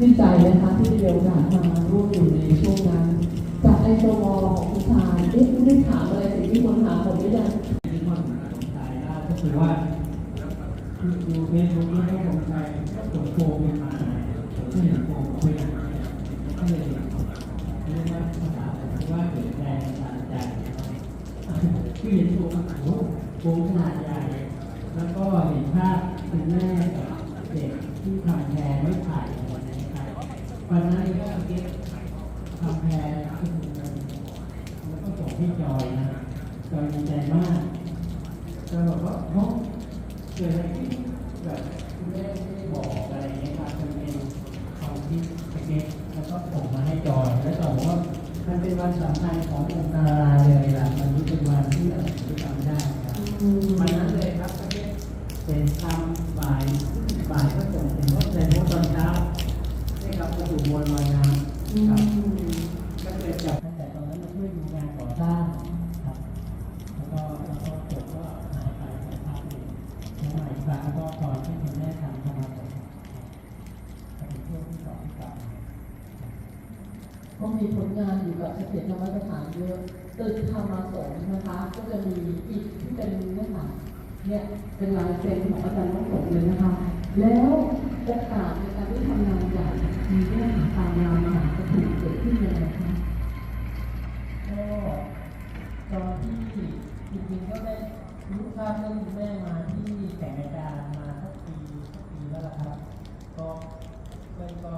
ดีใจนะคะที่ได้มีโอกาสมาร่วมอยู่ในช่วงนั้น จากไอโซมอลของคุณชายเอ๊ะไม่ได้ถามอะไรสิ่งที่คนถามผมไม่ได้ที่ข้อหาของชายได้ก็คือว่าคือดูเฟซบุ๊กที่ของชายก็ตรวโกงเป็นมาผมก็เห็นโกงคุยกันก็เลยเรียกว่าภาษาที่ว่าเกิดแรงบันดาลใจคือเห็นโกงโอ้โกงขนาดใหญ่แล้วก็เห็นภาพคุณแม่กับเด็กที่ทำแพรไม่ไผ่วันนี้ครับ วันนั้นก็เก็บทำแพรขึ้นแล้วก็ส่งให้จอยนะจอยดีใจมากจะบอกว่าเนาะเกิดอะไรขึ้นแบบคุณแม่ไม่ได้บอกอะไรเงี้ยครับมันเป็นความคิเล็กๆแล้วก็ส่งมาให้จอยแล้วจอยบอกว่ามันเป็นวันสำคัญขององค์การาเลยล่ะวันนี้เป็นวันที่เราจะจำได้ครับวันนั้นเลยครับก็เป็นทำบ่ายบ่ายก็ส่งเป็นว่าในโพสต์ตอนเช้าให้กับกระดูกมวลลอยน้ำ ครับก็เกิดจากตั้งแต่ตอนนั้นเราช่วยดูงานก่อสร้างครับแล้วก็แล้วก็จบก็หายไปสักพักหนึ่งแล้วมาอีกครั้งก็ตอนที่คุณแม่ทำธรรมะสงฆ์เป็นช่วงที่สองที่สามก็มีผลงานอยู่กับเสถียรธรรมสถานเยอะตึกธรรมสงฆ์นะคะ ก็จะมีอีกที่เป็นเนี่ยค่ะเนี่ยเป็นลายเซ็นของอาจารย์น้องสงเลยนะคะ แล้วโอกาสในการที่ทำงานใหญ่มีเรื่อง ก็ได้รู้ทราบเรื่องคุณแม่มาที่แต่งรายการมาสักปีสักปีแล้วล่ะครับ ก็เพื่อนก็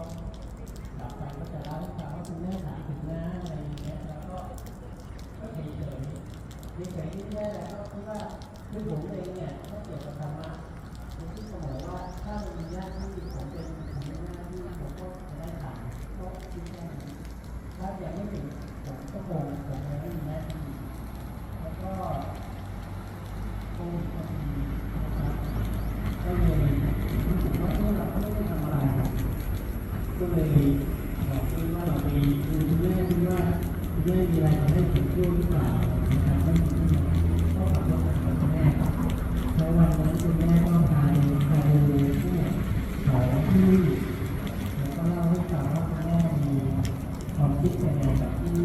หลับไปก็จะเล่าให้ฟังว่าคุณแม่ถามถึงน้าอะไรอย่างเงี้ยแล้วก็ก็เฉยๆเฉยที่แม่แล้วก็คิดว่าด้วยผมเองเนี่ยถ้าเกี่ยวกับธรรมะผมคิดเสมอว่าถ้ามันมีหน้าที่ผมเป็นผมมีหน้าที่ผมก็จะได้ถามก็คิดแค่นี้ถ้ายังไม่ถึงผมก็คง เลยบอกว่าเราไปดูเรื่อว่าเรื่องมีอะไรทำให้ผมเครียดหรือเปล่านะครับก็ก็ขอโทษกับคุณแม่แล้วันนั้คุณแม่ก็พาไปดูผู้ขอที่แล้วก็เล่าให้ฟังว่าคุณแม่มีความคิดยังไงกับที่